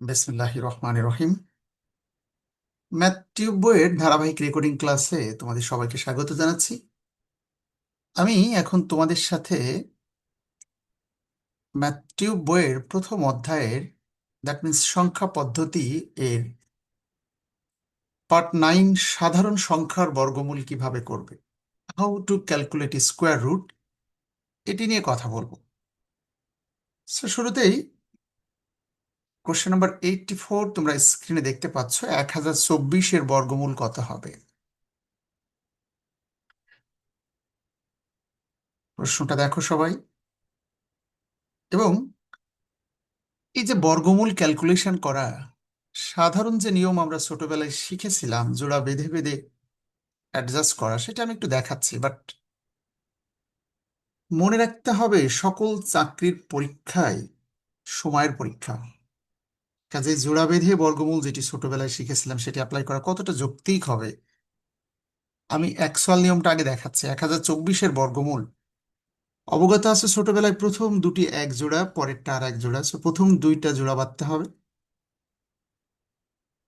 বিসমিল্লাহ রহমান রহিম math tube বইয়ের ধারাবাহিক রেকর্ডিং ক্লাসে তোমাদের সবাইকে স্বাগত জানাচ্ছি। আমি এখন তোমাদের সাথে ম্যাথ টিউব বইয়ের প্রথম অধ্যায়ের দ্যাট মিন্স সংখ্যা পদ্ধতি এর পার্ট নাইন সাধারণ সংখ্যার বর্গমূল কীভাবে করবে? How to calculate square root এটি নিয়ে কথা বলব। শুরুতেই কোশ্চেন নাম্বার এইটটি ফোর তোমরা স্ক্রিনে দেখতে পাচ্ছ এক হাজার চব্বিশের বর্গমূল কত হবে? প্রশ্নটা দেখো সবাই। এবং এই যে বর্গমূল ক্যালকুলেশন করা, সাধারণ যে নিয়ম আমরা ছোটবেলায় শিখেছিলাম, জোড়া বেঁধে বেঁধে অ্যাডজাস্ট করা, সেটা আমি একটু দেখাচ্ছি বাট মনে রাখতে হবে সকল চাকরির পরীক্ষায় সময়ের পরীক্ষা। কাজে জোড়া বেঁধে বর্গমূল যেটি ছোটবেলায় শিখেছিলাম সেটি অ্যাপ্লাই করা কতটা যৌক্তিক হবে? আমি অ্যাকচুয়াল নিয়মটা আগে দেখাচ্ছি। এক হাজার চব্বিশের বর্গমূল। অবগত আছে ছোটবেলায় প্রথম দুটি এক জোড়া পরেরটা আর এক জোড়া। So, প্রথম দুইটা জোড়া বাঁধতে হবে।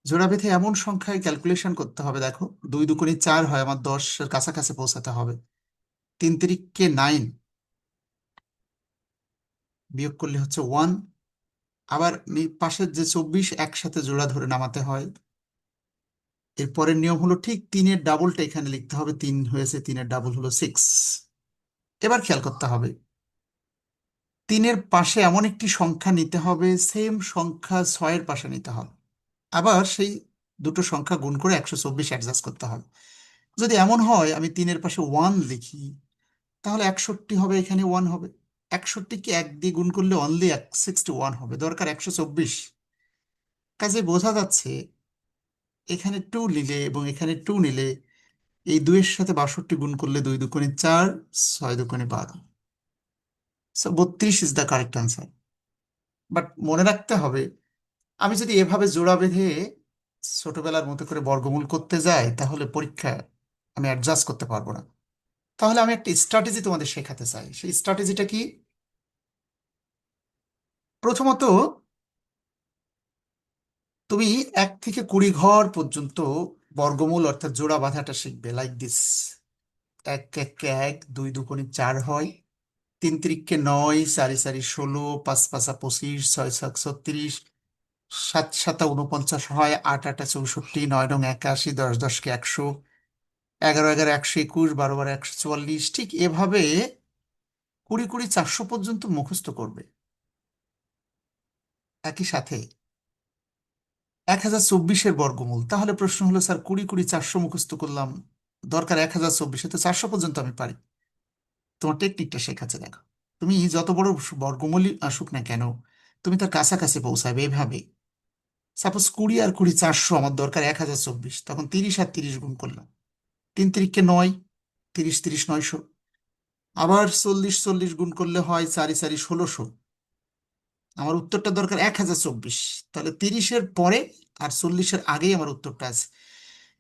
জোড়া বেঁধে এমন সংখ্যায় ক্যালকুলেশন করতে হবে। দেখো দুই দুগুণে চার হয় আমার দশের কাছাকাছি পৌঁছাতে হবে। তিন তিরিককে নাইন বিয়োগ করলে হচ্ছে ওয়ান আবার পাশের যে চব্বিশ একসাথে জোড়া ধরে নামাতে হয় এরপরের নিয়ম হলো ঠিক তিনের ডাবলটা এখানে লিখতে হবে, তিন হয়েছে, তিনের ডাবল হলো সিক্স এবার খেয়াল করতে হবে, তিনের পাশে এমন একটি সংখ্যা নিতে হবে সেম সংখ্যা ছয়ের পাশে নিতে হবে। আবার সেই দুটো সংখ্যা গুণ করে একশো চব্বিশ অ্যাডজাস্ট করতে হবে। যদি এমন হয়, আমি তিনের পাশে ওয়ান লিখি, তাহলে একষট্টি হবে, এখানে ওয়ান হবে। একষট্টিকে এক দিয়ে গুণ করলে অনলি এক সিক্সটি ওয়ান হবে। দরকার একশো চব্বিশ। কাজে বোঝা যাচ্ছে, এখানে টু নিলে এবং এখানে টু নিলে এই দুইয়ের সাথে বাষট্টি গুণ করলে দুই দুকোণে চার, ছয় দুকোণে বারো। সো বত্রিশ is the correct answer but মনে রাখতে হবে, আমি যদি এভাবে জোড়া বেঁধে ছোটবেলার মতো করে বর্গমূল করতে যাই, তাহলে পরীক্ষায় আমি অ্যাডজাস্ট করতে পারব না। তাহলে আমি একটা স্ট্র্যাটেজি তোমাদের শেখাতে চাই। সেই স্ট্র্যাটেজিটা কি? প্রথমত, তুমি এক থেকে কুড়ি ঘর পর্যন্ত বর্গমূল অর্থাৎ জোড়া বাঁধাটা শিখবে লাইক দিস এক এক এক, দুই দুগুণে চার হয়। তিন তিরিককে নয়, চারি চারি, ষোলো, পাঁচ, পাঁচা, পঁচিশ, ছয় ছয় ছত্রিশ, সাত, সাতা উনপঞ্চাশ হয়, আট, আটা, চৌষট্টি, নয়, নং, একাশি, দশ, দশকে একশো। এগারো এগারো, একশো একুশ, বারো বারো, একশো চুয়াল্লিশ, ঠিক এভাবে কুড়ি কুড়ি চারশো পর্যন্ত মুখস্থ করবে। একই সাথে এক হাজার চব্বিশের বর্গমূল। তাহলে প্রশ্ন হলো, স্যার, কুড়ি কুড়ি চারশো মুখস্থ করলাম, দরকার এক হাজার চব্বিশে, তো চারশো পর্যন্ত আমি পারি। তোমার টেকনিকটা শেখাচ্ছে, দেখো। তুমি যত বড় বর্গমূলই আসুক না কেন, তুমি তার কাছাকাছি পৌঁছাবে এভাবে। সাপোজ কুড়ি আর কুড়ি চারশো, আমার দরকার এক হাজার চব্বিশ, তখন তিরিশ আর তিরিশ গুণ করলাম। তিন তিরিখকে নয় তিরিশ তিরিশ নয়শো। আবার চল্লিশ চল্লিশ গুণ করলে হয় চারি চারি, ষোলোশো। আমার উত্তরটা দরকার এক হাজার চব্বিশ। তাহলে তিরিশের পরে আর চল্লিশের আগেই আমার উত্তরটা আছে।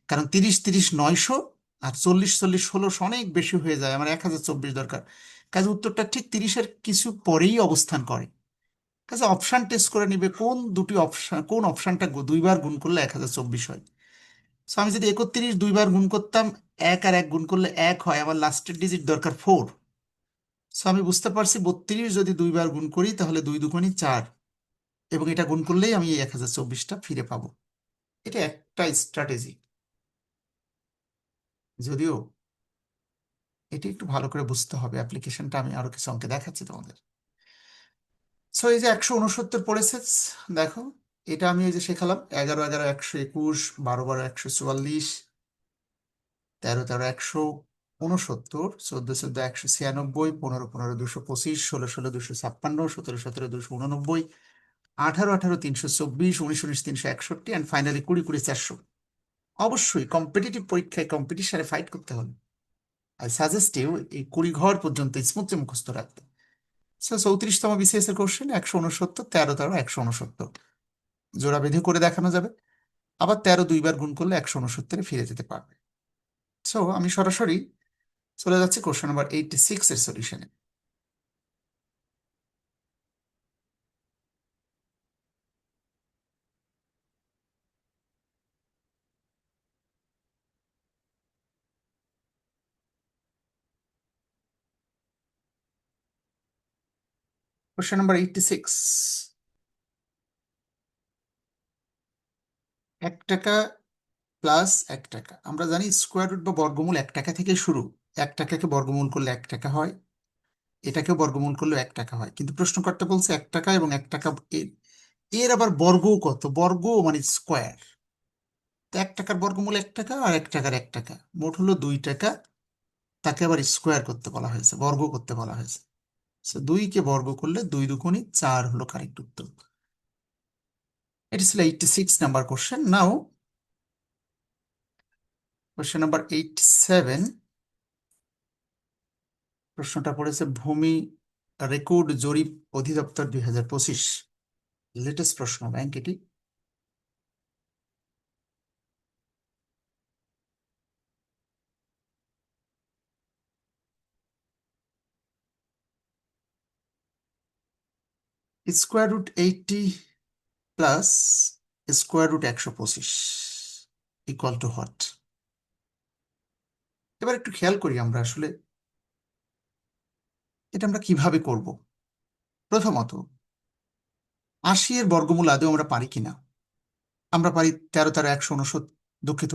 কারণ তিরিশ তিরিশ, নয়শো আর চল্লিশ চল্লিশ, ষোলোশো অনেক বেশি হয়ে যায়। আমার এক হাজার চব্বিশ দরকার। কাজে উত্তরটা ঠিক তিরিশের কিছু পরেই অবস্থান করে। কাজে অপশান টেস্ট করে নিবে কোন দুটি অপশান কোন অপশানটা দুইবার গুণ করলে এক হাজার চব্বিশ হয়। সো আমি যদি একত্রিশ দুইবার গুণ করতাম, এক আর এক গুণ করলে এক হয়, আমার লাস্টের ডিজিট দরকার ফোর সো আমি বুঝতে পারছি বত্রিশ যদি দুইবার গুণ করি, তাহলে দুই দুগুণই চার। এবং এটা গুণ করলেই আমি এই এক হাজার চব্বিশটা ফিরে পাবো। এটা একটা স্ট্র্যাটেজি যদিও এটি একটু ভালো করে বুঝতে হবে অ্যাপ্লিকেশনটা আমি আরও কিছু অঙ্কে দেখাচ্ছি তোমাদের। সো এই যে একশো উনসত্তর পড়েছে, দেখো। এটা আমি এই যে শেখালাম, এগারো এগারো, একশো একুশ, বারো বারো, একশো চুয়াল্লিশ, তেরো তেরো, একশো উনসত্তর চোদ্দ চোদ্দ, একশো ছিয়ানব্বই, পনেরো পনেরো, দুশো পঁচিশ, ষোলো ষোলো, দুশো ছাপ্পান্ন, সতেরো সতেরো, দুশো উননব্বই, আঠারো আঠারো, তিনশো চব্বিশ, উনিশ উনিশ, তিনশো একষট্টি অ্যান্ড ফাইনালি কুড়ি কুড়ি, চারশো। অবশ্যই কম্পিটিটিভ পরীক্ষায় কম্পিটিশনে ফাইট করতে হলে আই সাজেস্ট ইউ এই কুড়ি ঘর পর্যন্ত স্মুথলি মুখস্থ রাখতে। সো চৌত্রিশতম বিসিএস এর কোশ্চেন একশো উনসত্তর তেরো তেরো, একশো উনসত্তর জোড়া বেঁধে করে দেখানো যাবে। আবার তেরো দুইবার গুণ করলে একশো উনসত্তরে ফিরে যেতে পারবে। সো আমি সরাসরি চলে যাচ্ছি কোশ্চেন নাম্বার এইটটি সিক্স এর সলিউশনে Question number 86. এক টাকা প্লাস এক টাকা। আমরা জানি স্কোয়ার রুট বা বর্গমূল এক টাকা থেকে শুরু। এক টাকাকে বর্গমূল করলে এক টাকা হয়, এটাকেও বর্গমূল করলে এক টাকা হয়। কিন্তু প্রশ্নকর্তা বলছে এক টাকা এবং এক টাকা এর এর আবার বর্গ কত? বর্গ মানে স্কোয়ার তো এক টাকার বর্গমূল এক টাকা আর এক টাকার এক টাকা। মোট হলো দুই টাকা। তাকে আবার স্কোয়ার করতে বলা হয়েছে, বর্গ করতে বলা হয়েছে। দুইকে বর্গ করলে দুই দুগুণী চার হলো কারেক্ট উত্তর। Eighty six number question now question number eighty seven প্রশ্নটা পড়েছে, ভূমি রেকর্ড জরিপ অধিদপ্তর দুই হাজার পঁচিশ। লেটেস্ট প্রশ্ন ব্যাংক এটি। Square root eighty plus square root একশো পঁচিশ ইকুয়াল টু হোয়াট এবার একটু খেয়াল করি আমরা আসলে এটা আমরা কীভাবে করব। প্রথমত, আশি এর বর্গমূল আদৌ আমরা পারি কিনা? আমরা পারি তেরো তেরো একশো উনসত্তর দুঃখিত।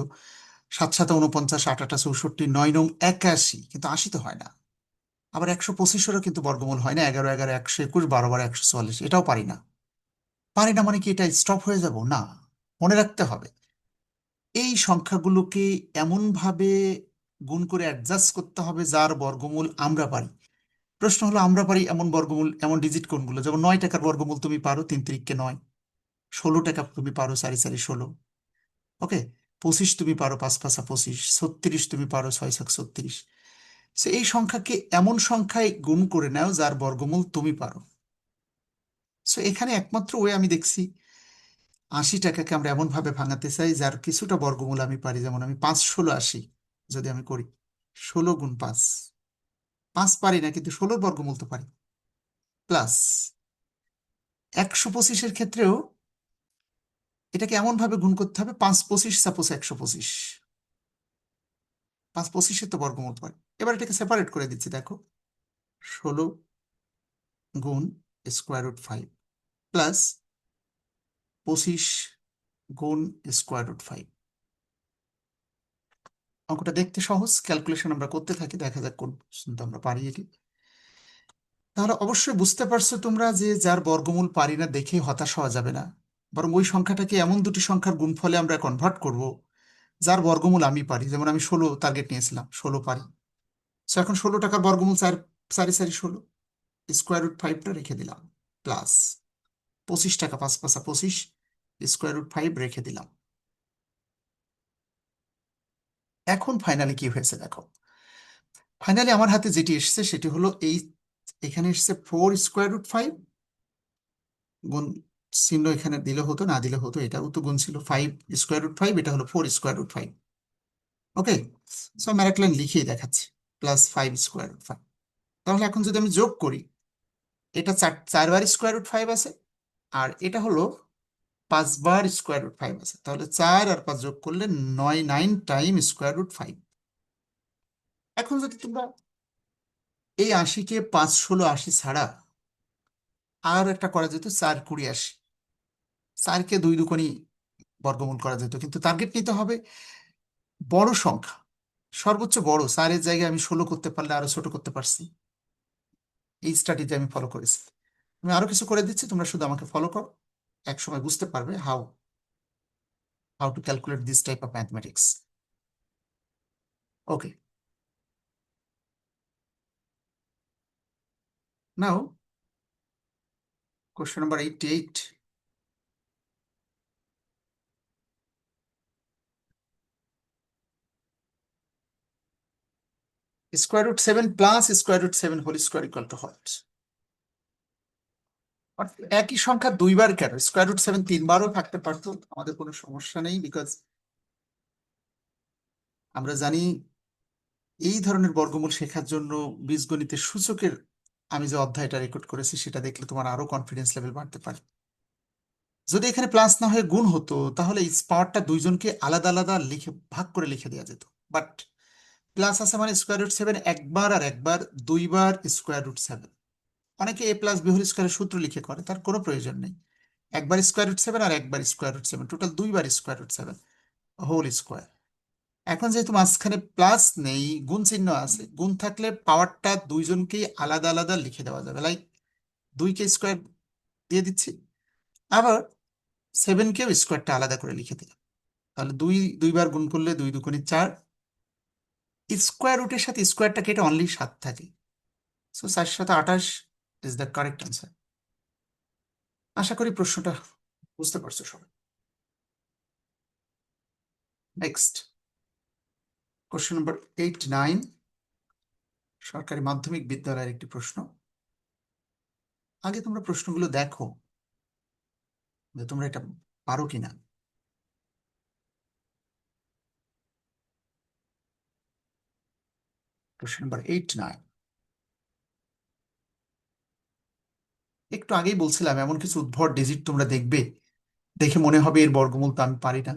সাত সাত উনপঞ্চাশ আট আটা চৌষট্টি, নয় নং একাশি, কিন্তু আশি তো হয় না। আবার একশো পঁচিশেরও কিন্তু বর্গমূল হয় না, এগারো এগারো একশো একুশ, বারো বারো একশো চুয়াল্লিশ, এটাও পারি না। পারি না মানে কি এটা স্টপ হয়ে যাব? না, মনে রাখতে হবে। এই সংখ্যাগুলোকে এমনভাবে গুণ করে অ্যাডজাস্ট করতে হবে যার বর্গমূল আমরা পারি। প্রশ্ন হলো, আমরা পারি এমন বর্গমূল, এমন ডিজিট কোনগুলো? যেমন নয় টাকার বর্গমূল তুমি পারো, তিন তিরিককে নয়। ষোলো টাকা তুমি পারো সারি সারি ষোলো। ওকে? পঁচিশ তুমি পারো, পাঁচ পাঁচা পঁচিশ। ছত্রিশ তুমি পারো, ছয় ছক ছত্রিশ। সে এই সংখ্যাকে এমন সংখ্যায় গুণ করে নাও যার বর্গমূল তুমি পারো। সো এখানে একমাত্র ওয়ে আমি দেখছি আশি টাকাকে আমরা এমন ভাবে ভাঙাতে চাই, যার কিছুটা বর্গমূল আমি পারি। যেমন আমি পাঁচ ষোলো আশি যদি আমি করি, ষোলো গুণ পাঁচ। পাঁচ পারি না, কিন্তু ষোলোর বর্গমূল তো পারি। প্লাস একশো পঁচিশের ক্ষেত্রেও এটাকে এমন ভাবে গুণ করতে হবে, পাঁচ পঁচিশ সাপোজ একশো পঁচিশ। পাঁচ পঁচিশের তো বর্গমূল পারি। এবার এটাকে সেপারেট করে দিচ্ছি, দেখো। ষোলো গুণ স্কোয়ার রুট ফাইভ প্লাস পঁচিশ গুণ স্কোয়ার রুট ফাইভ অঙ্কটা দেখতে সহজ ক্যালকুলেশন আমরা করতে থাকি, দেখা যাক কোন আমরা পারি এটি তাহলে অবশ্যই বুঝতে পারছ তোমরা যে যার বর্গমূল পারি না দেখে হতাশ হওয়া যাবে না। বরং ওই সংখ্যাটাকে এমন দুটি সংখ্যার গুণফলে আমরা কনভার্ট করব, যার বর্গমূল আমি পারি। যেমন আমি ষোলো টার্গেট নিয়েছিলাম, ষোলো পারি। সো এখন ষোলো টাকার বর্গমূল চার সারি সারি ষোলো। স্কোয়ার রুট ফাইভটা রেখে দিলাম প্লাস পঁচিশ টাকা, পাঁচ পাঁচা পঁচিশ স্কোয়ার রুট ফাইভ রেখে দিলাম। এখন ফাইনালি কি হয়েছে দেখো? ফাইনালি আমার হাতে যেটি এসেছে সেটি হলো এই, এখানে এসেছে ফোর স্কোয়ার রুট ফাইভ গুণ চিহ্ন এখানে দিলে হতো, না দিলে হতো এটাও তো গুণ ছিল ফাইভ স্কোয়ার রুট ফাইভ এটা হলো four square root five okay so আমি আরেক লাইন লিখেই দেখাচ্ছি plus five square root five তাহলে এখন যদি আমি যোগ করি, এটা চার, চারবার স্কোয়ার রুট ফাইভ আছে আর এটা হলো পাঁচবার স্কোয়ার রুট ফাইভ আছে। তাহলে চার আর পাঁচ যোগ করলে নয় nine time square root five এখন যদি তোমরা এই আশিকে পাঁচ, ষোলো, আশি ছাড়া আর একটা করা যেত, চার, কুড়ি, আশি। চারকে দুই দুকোনি বর্গমূল করা যেত, কিন্তু টার্গেট নিতে হবে বড় সংখ্যা। সর্বোচ্চ বড়, চারের জায়গায় আমি ষোলো করতে পারলে আরও ছোট করতে পারছি। এই স্টাডিতে আমি ফলো করেছি। আমি আরও কিছু করে দিচ্ছি, তোমরা শুধু আমাকে ফলো করো। এক সময় বুঝতে পারবে how how to calculate this type of mathematics okay now question number 88 square root 7 plus square root 7 whole square equal what? অর্থাৎ একই সংখ্যা দুইবার কেন? স্কোয়ার রুট সেভেন তিনবারও থাকতে পারতো, আমাদের কোনো সমস্যা নেই বিকজ আমরা জানি এই ধরনের বর্গমূল শেখার জন্য বীজগণিতের সূচকের আমি যে অধ্যায়টা রেকর্ড করেছি, সেটা দেখলে তোমার আরও কনফিডেন্স লেভেল বাড়তে পারে। যদি এখানে প্লাস না হয়ে গুণ হতো, তাহলে এই পাওয়ারটা দুইজনকে আলাদা আলাদা লিখে, ভাগ করে লিখে দেওয়া যেত। বাট প্লাস আছে মানে স্কোয়ার রুট সেভেন একবার আর একবার দুইবার স্কোয়ার রুট সেভেন অনেকে এ প্লাস বি হোল স্কোয়ারের সূত্র লিখে করে, তার কোনো প্রয়োজন নেই। একবার স্কোয়ার রুট সেভেন আর একবার স্কোয়ার রুট সেভেন টোটাল দুইবার square root seven whole square এখন যেহেতু মাঝখানে প্লাস নেই, গুণ চিহ্ন আছে, গুণ থাকলে পাওয়ারটা দুইজনকেই আলাদা আলাদা লিখে দেওয়া যাবে। লাইক দুইকে স্কোয়ার দিয়ে দিচ্ছি, আবার সেভেনকেও স্কোয়ারটা আলাদা করে লিখে দিলাম। তাহলে দুই, দুইবার গুণ করলে দুই দুগুণে চার। স্কোয়ার রুটের সাথে স্কোয়ারটা কেটে অনলি সাত থাকে। সো চার সাথে আঠাশ ইজ দ্য কারেক্ট আনসার আশা করি প্রশ্নটা বুঝতে পারছ সবাই। Next question number eight nine সরকারি মাধ্যমিক বিদ্যালয়ের একটি প্রশ্ন। আগে তোমরা প্রশ্নগুলো দেখো, যে তোমরা এটা পারো কিনা। কোশ্চেন নাম্বার এইট নাইন একটু আগেই বলছিলাম, এমন কিছু উদ্ভট ডিজিট তোমরা দেখবে, দেখে মনে হবে এর বর্গমূল তো আমি পারি না।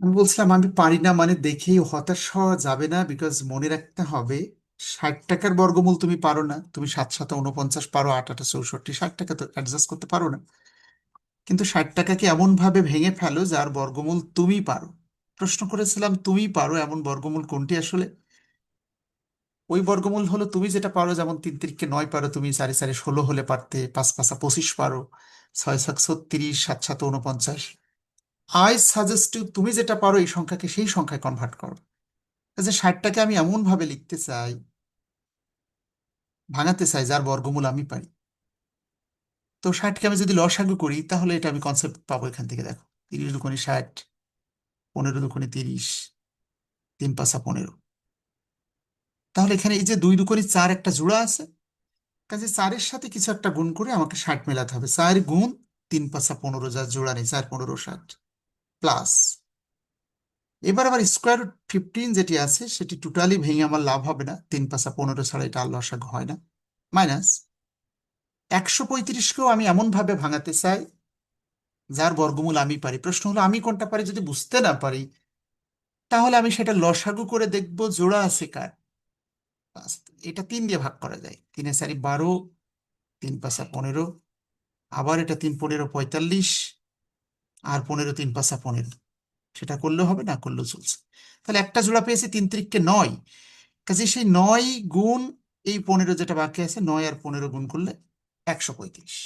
আমি বলছিলাম, আমি পারি না মানে দেখেই হতাশ হওয়া যাবে না বিকজ মনে রাখতে হবে, ষাট টাকার বর্গমূল তুমি পারো না, তুমি সাত সাত উনপঞ্চাশ পারো, আট আটা চৌষট্টি, ষাট টাকা তো অ্যাডজাস্ট করতে পারো না। কিন্তু ষাট টাকাকে এমন ভাবে ভেঙে ফেলো, যার বর্গমূল তুমি পারো। প্রশ্ন করেছিলাম, তুমি পারো, এমন বর্গমূল কোনটি আসলে? ওই বর্গমূল হলো তুমি যেটা পারো, যেমন তিন তিরিখকে নয় পারো, তুমি চারি চারি ষোলো হলে পারতে, পাঁচ পাঁচা পঁচিশ পারো, ছয় সাত ছত্রিশ সাত সাত উনপঞ্চাশ আই সাজেস্ট তুমি যেটা পারো এই সংখ্যাকে সেই সংখ্যায় কনভার্ট করো। যে ষাটটাকে আমি এমন ভাবে লিখতে চাই, ভাঙাতে চাই, যার বর্গমূল আমি পারি। তো ষাটকে আমি যদি লসাগু করি, তাহলে এটা আমি কনসেপ্ট পাবো এখান থেকে, দেখো। তিরিশ দুকোনি ষাট, পনেরো দুকোনি তিরিশ, তিন পাঁচা পনেরো। তাহলে এখানে এই যে দুই দুকোনি চার একটা জোড়া আছে, কাজে চারের সাথে কিছু একটা গুণ করে আমাকে ষাট মেলাতে হবে। চার গুণ তিন পাঁচা পনেরো, যার জোড়া নেই, চার, পনেরো, ষাট প্লাস এবার আবার স্কোয়ার রুট ফিফটিন যেটি আছে, সেটি টোটালি ভেঙে আমার লাভ হবে না। তিন পাঁচা পনেরো ছাড়া এটা আল্লাহ লসাগু হয় না। মাইনাস একশো পঁয়ত্রিশকেও আমি এমন ভাবে ভাঙাতে চাই, যার বর্গমূল আমি পারি। প্রশ্ন হলো, আমি কোনটা পারি? যদি বুঝতে না পারি, তাহলে আমি সেটা লসাগু করে দেখব, জোড়া আছে কার। এটা তিন দিয়ে ভাগ করা যায়। তিনে চারি বারো, তিন পাঁচা পনেরো, আবার এটা তিন পনেরো পঁয়তাল্লিশ, আর পনেরো তিন পাঁচা পনেরো। সেটা করলেও হবে, না করলেও চলছে। তাহলে একটা জোড়া পেয়েছি তিন তিরিখকে নয়। কাজে সেই নয় গুণ এই পনেরো যেটা বাকি আছে, নয় আর পনেরো গুণ করলে একশো পঁয়ত্রিশ।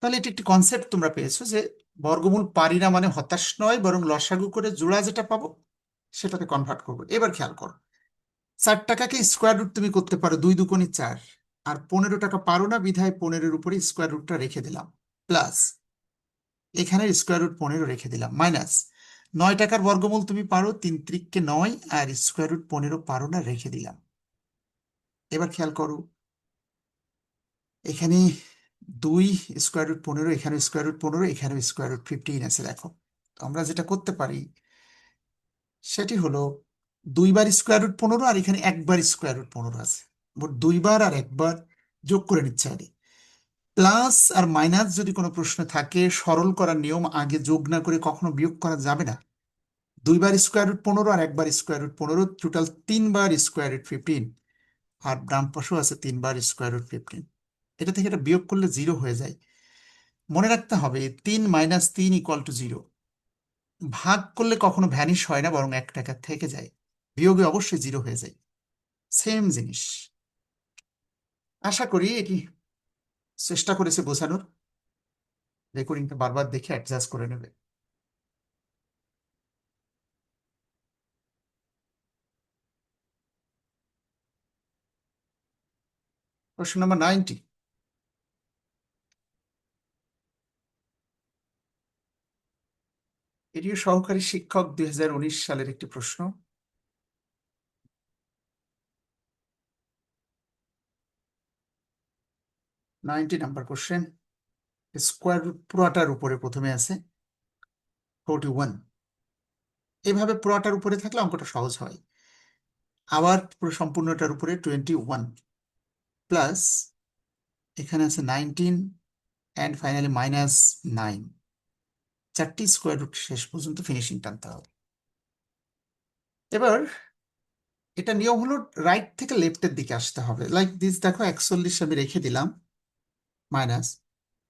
তাহলে এটি একটি কনসেপ্ট তোমরা পেয়েছ যে বর্গমূল পারি না মানে হতাশ নয়, বরং লসাগু করে জোড়া যেটা পাবো, সেটাতে কনভার্ট করব। এবার খেয়াল করো। চার টাকাকে স্কোয়ার রুট তুমি করতে পারো দুই দুকোনি চার। আর পনেরো টাকা পারো না, বিধায় পনেরোর উপরে স্কোয়ার রুটটা রেখে দিলাম। প্লাস এখানে স্কোয়ার রুট পনেরো রেখে দিলাম। মাইনাস নয় টাকার বর্গমূল তুমি পারো, তিন ত্রিককে নয়, আর স্কোয়ার রুট পনেরো পারো না, রেখে দিলাম। এবার খেয়াল করো, এখানে দুই স্কোয়ার রুট পনেরো, এখানে স্কোয়ার রুট পনেরো, এখানে স্কোয়ার রুট ফিফটিন আছে, দেখো। আমরা যেটা করতে পারি, সেটি হলো দুইবার স্কোয়ার রুট পনেরো আর এখানে একবার স্কোয়ার রুট পনেরো আছে। মোট দুইবার আর একবার যোগ করে নিচ্ছে আগে। প্লাস আর মাইনাস যদি কোনো প্রশ্ন থাকে, সরল করার নিয়ম আগে যোগ না করে কখনো বিয়োগ করা যাবে না। দুইবার স্কোয়ার রুট পনেরো আর একবার স্কোয়ার রুট পনেরো টোটাল তিনবার স্কোয়ার রুট ফিফটিন আর ডান পাশেও আছে তিনবার স্কোয়ার রুট ফিফটিন এটা থেকে এটা বিয়োগ করলে জিরো হয়ে যায়। মনে রাখতে হবে, তিন মাইনাস তিন ইকুয়াল টু জিরো ভাগ করলে কখনো ভ্যানিশ হয় না, বরং এক টাকা থেকে যায়। বিয়োগে অবশ্যই জিরো হয়ে যায়। সেম জিনিস। আশা করি এটি চেষ্টা করেছে বোঝানোর। রেকর্ডিংটা বারবার দেখে অ্যাডজাস্ট করে নেবে। প্রশ্ন নাম্বার নাইনটি এটিও সহকারী শিক্ষক দুই হাজার উনিশ সালের একটি প্রশ্ন। Ninety number question square root পুরোটার উপরে প্রথমে আছে ফোরটি ওয়ান এভাবে পুরোটার উপরে থাকলে অঙ্কটা সহজ হয়। আবার পুরো সম্পূর্ণটার উপরে টোয়েন্টি ওয়ান প্লাস এখানে আছে nineteen and finally minus nine চারটি স্কোয়ার রুট শেষ পর্যন্ত ফিনিশিং টানতে হবে। এবার এটা নিয়ম হলো রাইট থেকে লেফটের দিকে আসতে হবে। লাইক দিস দেখো একচল্লিশ আমি রেখে দিলাম। মাইনাস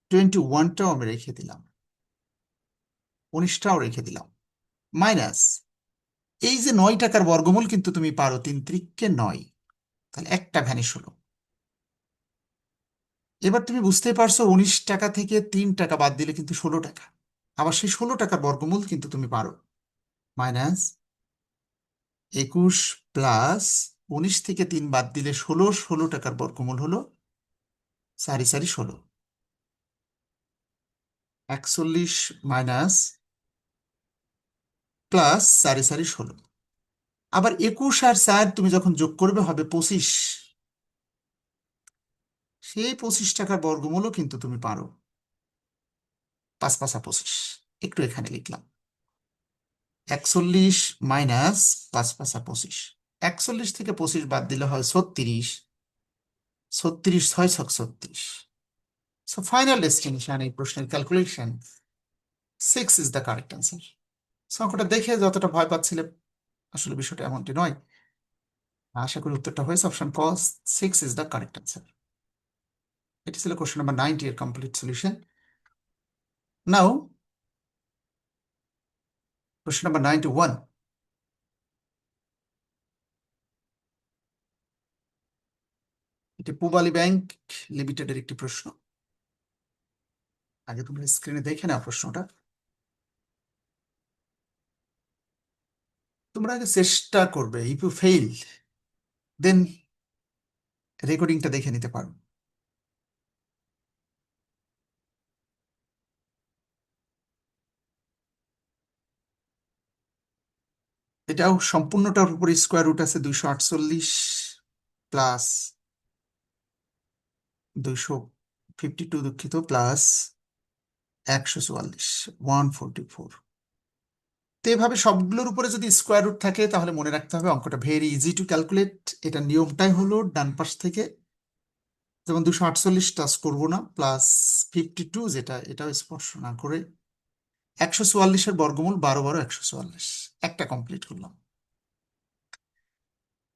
টোয়েন্টি ওয়ানটাও আমি রেখে দিলাম। উনিশটাও রেখে দিলাম। মাইনাস এই যে নয় টাকার বর্গমূল কিন্তু তুমি পারো, তিন ত্রিককে নয়। তাহলে একটা ভ্যানিশ হলো। এবার তুমি বুঝতেই পারছ উনিশ টাকা থেকে তিন টাকা বাদ দিলে কিন্তু ষোলো টাকা। আবার সেই ষোলো টাকার বর্গমূল কিন্তু তুমি পারো। মাইনাস একুশ প্লাস উনিশ থেকে তিন বাদ দিলে ষোলো ষোলো টাকার বর্গমূল হলো সারি সারি ষোলো। একচল্লিশ মাইনাস প্লাস সারি সারি ষোলো। আবার একুশ আর চার তুমি যখন যোগ করবে হবে পঁচিশ। সেই পঁচিশ টাকার বর্গমূলও কিন্তু তুমি পারো। পাঁচ পাঁচা পঁচিশ। একটু এখানে লিখলাম। একচল্লিশ মাইনাস পাঁচ পাঁচা পঁচিশ। একচল্লিশ থেকে পঁচিশ বাদ দিলে হয় ছত্রিশ। ছত্রিশ ছয় ছক ছত্রিশ। সো ফাইনাল ডেস্টিনেশন এই প্রশ্নের calculation six is the correct answer অঙ্কটা দেখে যতটা ভয় পাচ্ছিলে, আসলে বিষয়টা এমনটি নয়। আশা করি উত্তরটা হয়েছে অপশন ক six is the correct answer এটি ছিল কোশ্চেন নাম্বার নাইনটি এর complete solution now question number ninety one এটি পূবালী ব্যাংক লিমিটেডের একটি প্রশ্ন। আগে তোমরা স্ক্রিনে দেখে নাও প্রশ্নটা। তোমরা আগে চেষ্টা করবে ইফ ইউ ফেইল দেন রেকর্ডিংটা দেখে নিতে পারো। এটাও সম্পূর্ণটার উপরে স্কোয়ার রুট আছে দুইশো আটচল্লিশ প্লাস দুইশো ফিফটি টু দুঃখিত প্লাস একশো চুয়াল্লিশ ওয়ান ফোরটি ফোর তো এভাবে সবগুলোর উপরে যদি স্কোয়ার রুট থাকে, তাহলে মনে রাখতে হবে অঙ্কটা ভেরি ইজি টু ক্যালকুলেট এটা নিয়মটাই হলো ডান পাশ থেকে, যেমন দুশো আটচল্লিশ টাচ করব না প্লাস ফিফটি টু যেটা, এটাও স্পর্শ না করে একশো চুয়াল্লিশের বর্গমূল বারো বারো একশো চুয়াল্লিশ। একটা কমপ্লিট করলাম।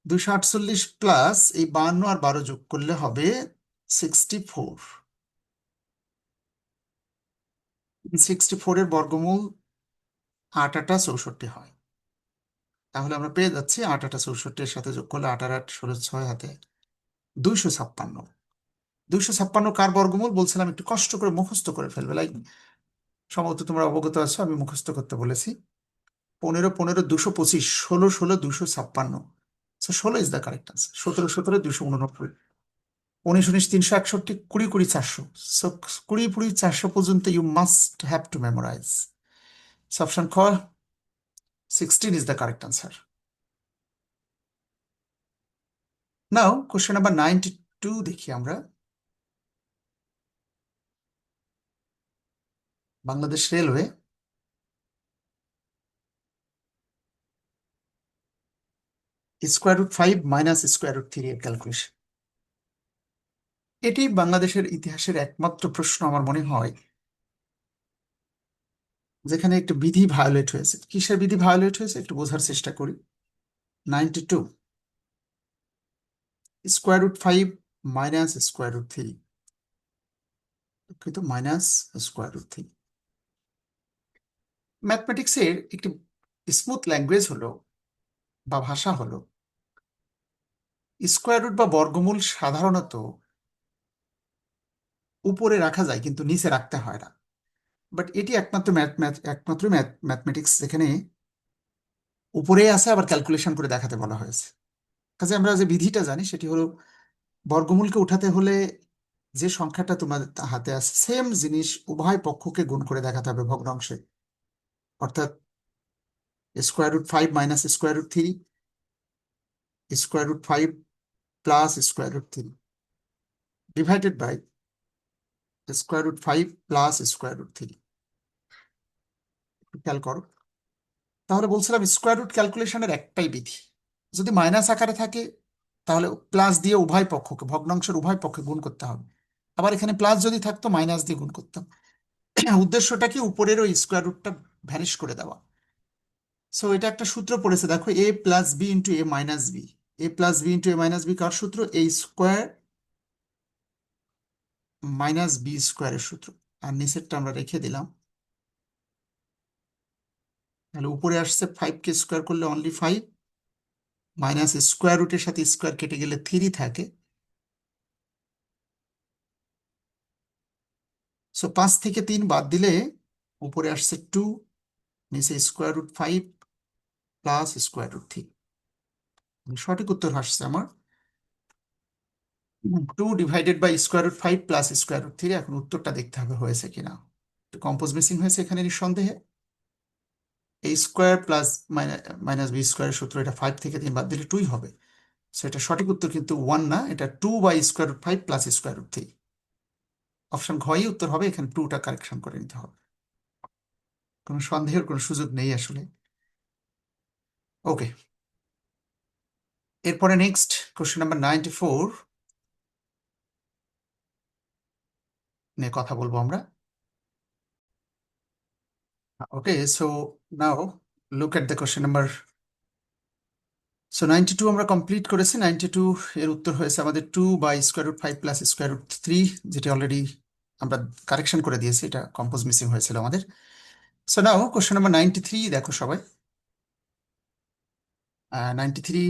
দুশো আটচল্লিশ প্লাস এই বান্ন আর বারো যোগ করলে হবে সিক্সটি ফোর সিক্সটি ফোরের বর্গমূল আট আটা চৌষট্টি হয়। তাহলে আমরা পেয়ে যাচ্ছি আট আটা চৌষট্টির সাথে যোগ করলে আট আর আট ষোলো ছয় হাতে দুইশো ছাপ্পান্ন। দুইশো ছাপ্পান্ন কার বর্গমূল? বলছিলাম একটু কষ্ট করে মুখস্থ করে ফেলবে। লাইক, সম্ভবত তোমরা অবগত আছো, আমি মুখস্থ করতে বলেছি। পনেরো পনেরো, দুশো পঁচিশ, ষোলো ষোলো, দুশো ছাপ্পান্ন। ষোলো ইজ দ্য কারেক্ট আনসার সতেরো সতেরো, দুশো উননব্বই। উনিশ উনিশ, তিনশো একষট্টি, কুড়ি কুড়ি, চারশো। সো কুড়ি কুড়ি, চারশো পর্যন্ত you must have to memorize option খ sixteen is the correct answer now question number ninety two দেখি আমরা। Bangladesh Railway. Square root five minus square root three এর ক্যালকুলেশন এটি বাংলাদেশের ইতিহাসের একমাত্র প্রশ্ন আমার মনে হয়, যেখানে একটু বিধি ভায়োলেট হয়েছে। কিসের বিধি ভায়োলেট হয়েছে? একটু বোঝার চেষ্টা করি। Ninety two square root five minus square root three দুঃখিত মাইনাস স্কোয়ার রুট থ্রি ম্যাথমেটিক্সের একটি স্মুথ ল্যাঙ্গুয়েজ হলো বা ভাষা হলো স্কোয়ার রুট বা বর্গমূল সাধারণত উপরে রাখা যায়, কিন্তু নিচে রাখতে হয় না। বাট এটি একমাত্র ম্যাথ ম্যাথ একমাত্র ম্যাথ ম্যাথমেটিক্স যেখানে উপরে আছে, আবার ক্যালকুলেশন করে দেখাতে বলা হয়েছে। কাজে আমরা যে বিধিটা জানি, সেটি হলো বর্গমূলকে উঠাতে হলে যে সংখ্যাটা তোমার হাতে আছে সেম জিনিস উভয় পক্ষকে গুণ করে দেখাতে হবে ভগ্নাংশে। অর্থাৎ square root five minus square root three square root five plus square root three divided by square root five plus square root three খেয়াল করো। তাহলে বলছিলাম স্কোয়ার রুট ক্যালকুলেশনের একটাই বিধি। যদি মাইনাস আকারে থাকে, তাহলে প্লাস দিয়ে উভয় পক্ষকে, ভগ্নাংশের উভয় পক্ষে গুণ করতে হবে। আবার এখানে প্লাস যদি থাকতো মাইনাস দিয়ে গুণ করতাম উদ্দেশ্যটা কি? উপরের ওই স্কোয়ার রুটটা ভ্যানিশ করে দেওয়া। সো এটা একটা সূত্র পড়েছে। দেখো A plus B into A minus B A plus B into A minus B কার সূত্র? এ স্কোয়ার মাইনাস বি স্কোয়ারের সূত্র। আর নিচেরটা আমরা রেখে দিলাম। তাহলে উপরে আসছে ফাইভ কে স্কোয়ার করলে অনলি ফাইভ মাইনাস স্কোয়ার রুটের সাথে স্কোয়ার কেটে গেলে থ্রি থাকে। সো পাঁচ থেকে তিন বাদ দিলে উপরে আসছে টু নিচে square root five plus square root three সঠিক উত্তর আসছে আমার। Two divided by square root five plus square root three এখন উত্তরটা দেখতে হবে হয়েছে কিনা। তো কম্পোজ মিসিং হয়েছে এখানে নিঃসন্দেহে। এই স্কোয়ার প্লাস মাইনাস বি স্কোয়ারের সূত্র এটা ফাইভ থেকে তিন বাদ দিলে টুই হবে। সো এটা সঠিক উত্তর কিন্তু ওয়ান না, এটা two by square root five plus square root three option ঘয়ই উত্তর হবে, এখানে টুটা কারেকশন করে নিতে হবে। কোনো সন্দেহের কোনো সুযোগ নেই আসলে। ওকে এরপরে next question number ninety four নিয়ে কথা বলব আমরা। Okay so now look at the question number so ninety two আমরা কমপ্লিট করেছি নাইনটি টু এর উত্তর হয়েছে আমাদের two by square root five plus square root three যেটি অলরেডি আমরা কারেকশন করে দিয়েছি, এটা কম্পোজ মিসিং হয়েছিল আমাদের। So now question number ninety three দেখো সবাই। নাইনটি থ্রি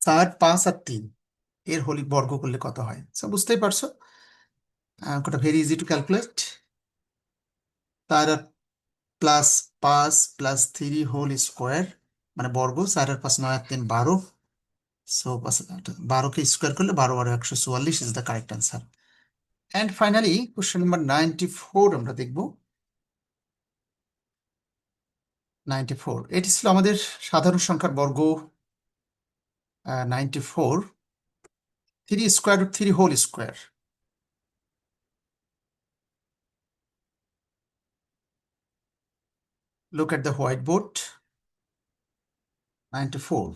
চার পাঁচ আর তিন। এর হোলি বর্গ করলে কত হয়? সো বুঝতেই পারছ? ওটা ভেরি ইজি টু ক্যালকুলেট তার প্লাস পাঁচ প্লাস থ্রি হোল স্কোয়ার মানে বর্গ চার আর পাঁচ নয় তিন, বারো। সো বারোকে স্কোয়ার করলে বারো বারো, একশো চুয়াল্লিশ is the correct answer and finally question number ninety four আমরা দেখব। নাইনটি ফোর এটি ছিল আমাদের সাধারণ সংখ্যার বর্গ। Ninety four three square root three whole square look at the whiteboard. 94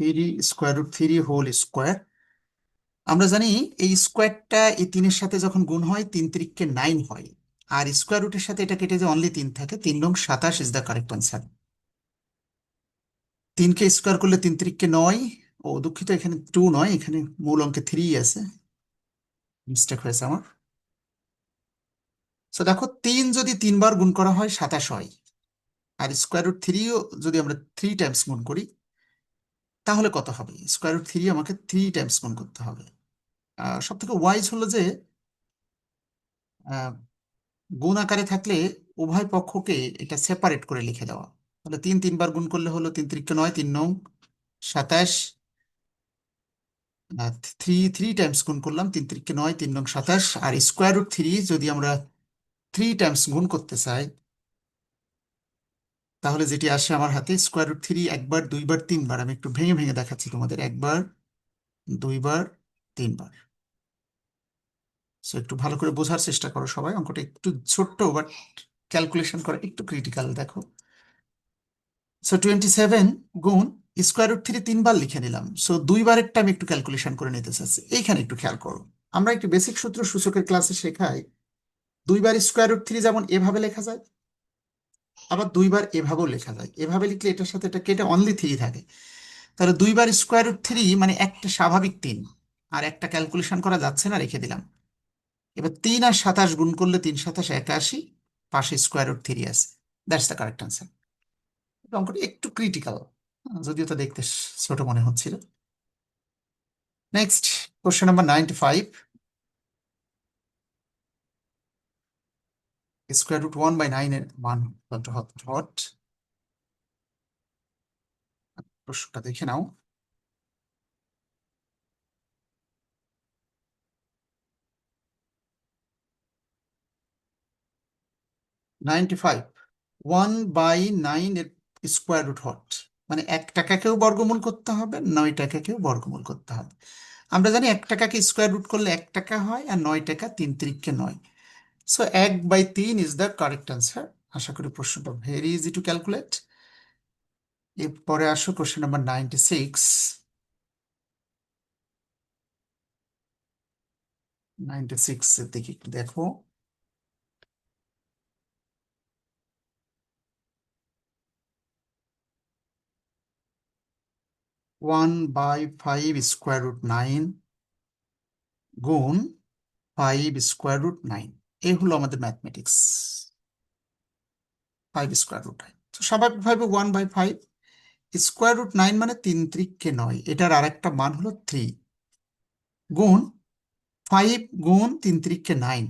3 square root three whole square আমরা জানি এই স্কোয়ারটা এই তিনের সাথে যখন গুণ হয়, তিন তিরিককে নাইন হয়। আর স্কোয়ার রুটের সাথে এটা কেটে যে অনলি তিন থাকে, তিন নং সাতাশ ইজ দ্য কারেক্ট আনসার তিনকে স্কোয়ার করলে তিন তিরিককে নয় ও দুঃখিত এখানে টু নয়, এখানে মূল অঙ্কে থ্রি আছে। মিস্টেক হয়েছে আমার। সো দেখো, তিন যদি তিনবার গুণ করা হয় সাতাশ হয়। আর স্কোয়ার রুট থ্রিও যদি আমরা থ্রি টাইমস গুণ করি, তাহলে কত হবে? স্কোয়ার রুট থ্রি আমাকে থ্রি টাইমস গুণ করতে হবে। সব থেকে ওয়াইজ হলো যে গুণ আকারে থাকলে উভয় পক্ষকে এটা সেপারেট করে লিখে দেওয়া। তাহলে তিন তিনবার গুণ করলে হলো তিন তিরিকে নয়, তিন নং, সাতাশ থ্রি থ্রি টাইমস গুণ করলাম, তিন তিরিকে নয়, তিন নং সাতাশ, আর স্কোয়ার রুট থ্রি যদি আমরা থ্রি টাইমস গুণ করতে চাই, তাহলে যেটি আসে আমার হাতে স্কোয়ার রুট থ্রি একবার, দুইবার, তিনবার। আমি একটু ভেঙে ভেঙে দেখাচ্ছি তোমাদের, একবার, দুইবার, তিনবার। সো একটু ভালো করে বোঝার চেষ্টা করো সবাই, অঙ্কটা একটু ছোট্ট বাট ক্যালকুলেশন করা একটু ক্রিটিক্যাল দেখো। সো টোয়েন্টি সেভেন গুণ স্কোয়ার রুট থ্রি তিনবার লিখে নিলাম। সো দুইবারেরটা আমি একটু ক্যালকুলেশন করে নিতে চাচ্ছি। এইখানে একটু খেয়াল করো। আমরা একটু বেসিক সূত্র সূচকের ক্লাসে শেখাই, দুইবার স্কোয়ার রুট থ্রি যেমন এভাবে লেখা যায়, আবার দুইবার এভাবেও লেখা যায়। এভাবে লিখলে এটার সাথে এটা কেটে অনলি থ্রি থাকে। তাহলে দুইবার স্কোয়ার রুট থ্রি মানে একটা স্বাভাবিক তিন, আর একটা ক্যালকুলেশন করা যাচ্ছে না, রেখে দিলাম। এবার তিন আর সাতাশ গুণ করলে তিন সাতাশ একাশি, পাশে স্কোয়ার রুট থ্রি আছে। দ্যাটস দ্য কারেক্ট আনসার অঙ্কটা একটু ক্রিটিক্যাল যদিও তো দেখতে ছোট মনে হচ্ছিল। Next question number ninety five square root one by nine এর মান হট প্রশ্নটা দেখে নাও। Ninety five one by nine এর স্কোয়ার রুট হট মানে এক টাকাকেও বর্গমূল করতে হবে, নয় টাকাকেও বর্গমূল করতে হবে। আমরা জানি এক টাকাকে স্কোয়ার রুট করলে এক টাকা হয় আর নয় টাকা তিন তিরিককে নয়। সো এক বাই তিন ইজ দ্য কারেক্ট আনসার আশা করি প্রশ্নটা ভেরি ইজি টু ক্যালকুলেট এরপরে আসো question number ninety six ninety six এর দিকে একটু দেখো। One by five square root nine গুণ ফাইভ স্কোয়ার রুট নাইন এই হলো আমাদের mathematics five square root nine তো স্বাভাবিকভাবে one by five square root nine মানে তিন ত্রিককে নয়। এটার আরেকটা মান হলো থ্রি গুণ ফাইভ গুণ তিন ত্রিককে নাইন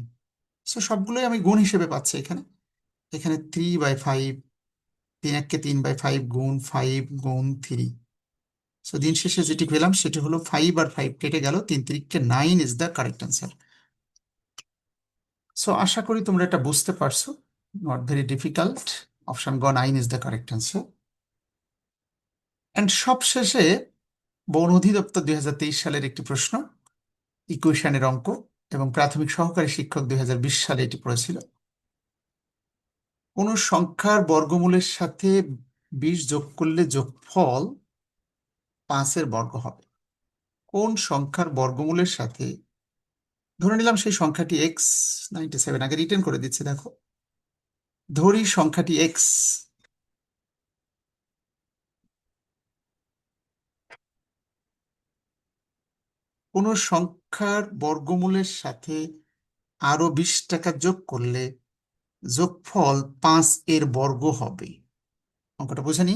সো সবগুলোই আমি গুণ হিসেবে পাচ্ছি এখানে। এখানে থ্রি বাই ফাইভ তিন এককে তিন বাই ফাইভ গুণ ফাইভ গুণ থ্রি সো দিন শেষে যেটি পেলাম সেটি হলো ফাইভ আর ফাইভ কেটে গেল। তিন তিরিককে nine is the correct answer so আশা করি তোমরা এটা বুঝতে পারছ। নট ভেরি ডিফিকাল্ট অপশন গ nine is the correct answer and সবশেষে বন অধিদপ্তর দুই হাজার তেইশ সালের একটি প্রশ্ন ইকুয়েশনের অঙ্ক এবং প্রাথমিক সহকারী শিক্ষক দুই হাজার বিশ সালে এটি পড়েছিল। কোন সংখ্যার বর্গমূলের সাথে বিশ যোগ করলে যোগফল পাঁচের বর্গ হবে। কোন সংখ্যার বর্গমূলের সাথে, ধরে নিলাম সেই সংখ্যাটি এক্স নাইনটি সেভেন আগে রিটার্ন করে দিচ্ছি, দেখো। ধরি সংখ্যাটি এক্স কোন সংখ্যার বর্গমূলের সাথে আরও বিশ টাকা যোগ করলে যোগফল পাঁচ এর বর্গ হবে। অঙ্কটা বুঝে নি?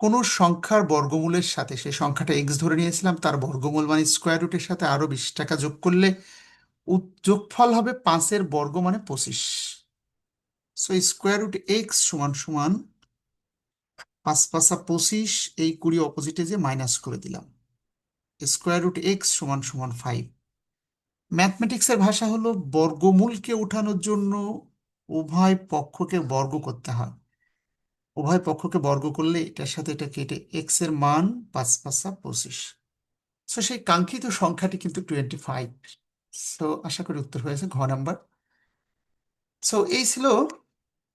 কোন সংখ্যার বর্গমূলের সাথে, সেই সংখ্যাটা এক্স ধরে নিয়েছিলাম, তার বর্গমূল মানে স্কোয়ার রুটের সাথে আরও বিশ টাকা যোগ করলে যোগফল হবে পাঁচের বর্গ মানে পঁচিশ। সো স্কোয়ার রুট এক্স সমান সমান পাঁচ পাঁচা পঁচিশ, এই কুড়ি অপোজিটে যে মাইনাস করে দিলাম। স্কোয়ার রুট এক্স সমান সমান ফাইভ ম্যাথমেটিক্সের ভাষা হলো বর্গমূলকে ওঠানোর জন্য উভয় পক্ষকে বর্গ করতে হয়। উভয় পক্ষকে বর্গ করলে এটার সাথে এটা কেটে এক্সের মান পাঁচ পাঁচা পঁচিশ। সো সেই কাঙ্ক্ষিত সংখ্যাটি কিন্তু টোয়েন্টি ফাইভ সো আশা করি উত্তর হয়েছে ঘ নাম্বার। সো এই ছিল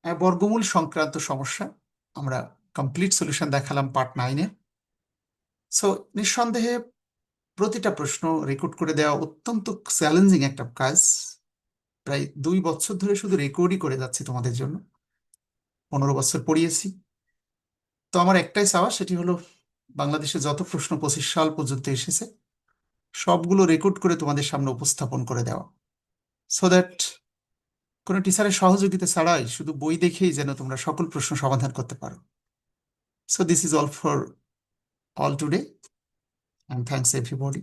বর্গমূল সংক্রান্ত সমস্যা। আমরা কমপ্লিট সলিউশন দেখালাম পার্ট নাইনে সো নিঃসন্দেহে প্রতিটা প্রশ্ন রেকর্ড করে দেওয়া অত্যন্ত চ্যালেঞ্জিং একটা কাজ। প্রায় দুই বছর ধরে শুধু রেকর্ডই করে যাচ্ছি তোমাদের জন্য। পনেরো বছর পড়িয়েছি। তো আমার একটাই চাওয়া সেটি হলো বাংলাদেশে যত প্রশ্ন পঁচিশ সাল পর্যন্ত এসেছে, সবগুলো রেকর্ড করে তোমাদের সামনে উপস্থাপন করে দেওয়া। সো দ্যাট কোনো টিচারের সহযোগিতা ছাড়াই শুধু বই দেখেই যেন তোমরা সকল প্রশ্ন সমাধান করতে পারো। So this is all for all today and thanks everybody